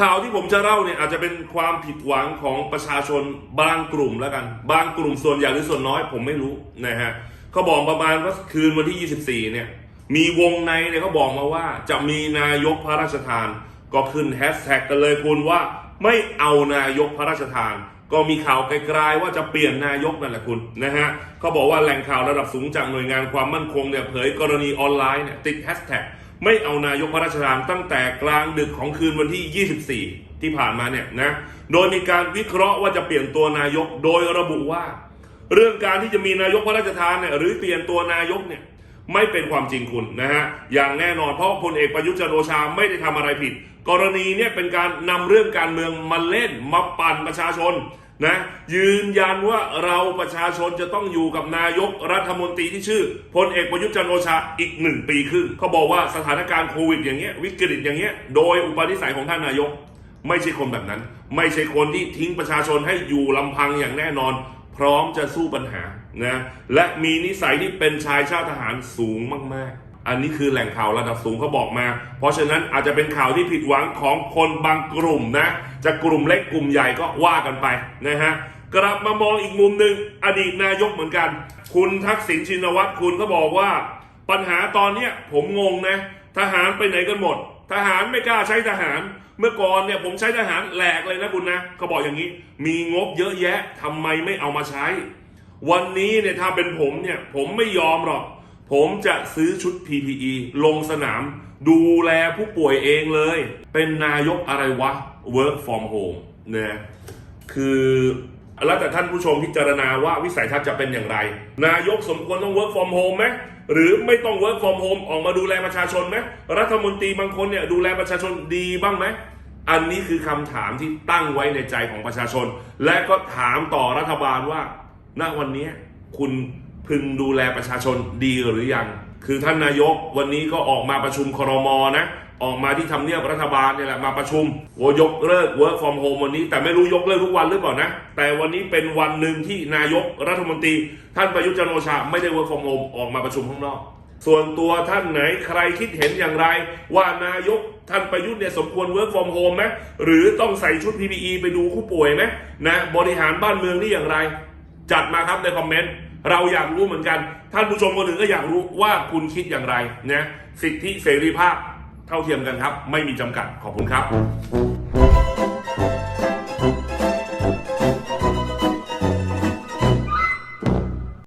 ข่าวที่ผมจะเล่าเนี่ยอาจจะเป็นความผิดหวังของประชาชนบางกลุ่มแล้วกัน บางกลุ่มส่วนใหญ่หรือส่วนน้อยผมไม่รู้นะฮะเขาบอกประมาณว่าคืนวันที่ 24 เนี่ย มีวงในเนี่ยเขาบอกมาว่า จะมีนายกพระราชทาน ก็ขึ้นแฮชแท็กกันเลยคุณว่าไม่เอานายกพระราชทาน ก็มีข่าวไกลๆว่าจะเปลี่ยนนายกนั่นแหละคุณนะฮะเขาบอกว่าแหล่งข่าวระดับสูงจากหน่วยงานความมั่นคงเนี่ยเผยกรณีออนไลน์เนี่ยติดแฮชแท็ก ไม่เอานายกพระราชทานตั้งแต่กลางดึกของคืนวันที่ 24 ที่ผ่านมาเนี่ยนะโดยมีการวิเคราะห์ว่าจะเปลี่ยนตัวนายกโดยระบุว่า เรื่องการที่จะมีนายกพระราชทานเนี่ยหรือเปลี่ยนตัวนายกเนี่ยไม่เป็นความจริงคุณนะฮะอย่างแน่นอนเพราะพลเอกประยุทธ์จันทร์โอชาไม่ได้ทำอะไรผิด กรณีเนี่ยเป็นการนำเรื่องการเมืองมาเล่นมาปั่นประชาชน นะยืนยันว่าเราประชาชนจะต้องอยู่กับนายกรัฐมนตรีที่ชื่อพลเอกประยุทธ์จันโอชาอีกหนึ่งปีครึ่งเขาบอกว่าสถานการณ์โควิดอย่างเงี้ยวิกฤตอย่างเงี้ยโดยอุปนิสัยของท่านนายก ไม่ใช่คนแบบนั้น ไม่ใช่คนที่ทิ้งประชาชนให้อยู่ลำพังอย่างแน่นอน พร้อมจะสู้ปัญหานะและมีนิสัยที่เป็นชายชาติทหารสูงมากๆ อันนี้คือแหล่งข่าวระดับสูงเขาบอกมา เพราะฉะนั้นอาจจะเป็นข่าวที่ผิดหวังของคนบางกลุ่มนะ จะกลุ่มเล็กกลุ่มใหญ่ก็ว่ากันไปนะฮะ กลับมามองอีกมุมหนึ่งอดีตนายกเหมือนกัน คุณทักษิณชินวัตรคุณก็บอกว่า ปัญหาตอนเนี้ยผมงงนะ ทหารไปไหนกันหมด ทหารไม่กล้าใช้ทหาร เมื่อก่อนเนี่ยผมใช้ทหารแหลกเลยนะคุณนะเขาบอกอย่างนี้ มีงบเยอะแยะทำไมไม่เอามาใช้ วันนี้เนี่ยถ้าเป็นผมเนี่ยผมไม่ยอมหรอก ผมจะซื้อชุด PPE ลงสนาม ดูแลผู้ป่วยเองเลย เป็นนายกอะไรวะ work from home นะคือแล้วแต่ท่านผู้ชมพิจารณาว่าวิสัยทัศน์จะเป็นอย่างไร นายกสมควรต้อง work from home ไหมหรือไม่ต้อง work from home ออกมาดูแลประชาชนไหมรัฐมนตรีบางคนเนี่ยดูแลประชาชนดีบ้างไหมอันนี้คือคำถามที่ตั้งไว้ในใจของประชาชน และก็ถามต่อรัฐบาลว่า ณวันนี้คุณ พึงดูแลประชาชนดีหรือยัง คือท่านนายกวันนี้ก็ออกมาประชุมครมนะ ออกมาที่ทำเนียบรัฐบาลเนี่ยแหละมาประชุมโอยกเลิก work from home วันนี้ แต่ไม่รู้ยกเลิกทุกวันหรือเปล่านะ แต่วันนี้เป็นวันหนึ่งที่นายกรัฐมนตรี ท่านประยุทธ์จันโอชาไม่ได้ work from home ออกมาประชุมข้างนอก ส่วนตัวท่านไหนใครคิดเห็นอย่างไร ว่านายกท่านประยุทธ์เนี่ยสมควร work from home ไหมหรือต้องใส่ชุด PPE ไปดูผู้ป่วยไหมนะบริหารบ้านเมืองนี่อย่างไร จัดมาครับในคอมเมนต์ เราอยากรู้เหมือนกัน ท่านผู้ชมคนอื่นก็อยากรู้ว่าคุณคิดอย่างไรนะสิทธิเสรีภาพเท่าเทียมกันครับ ไม่มีจำกัดขอบคุณครับ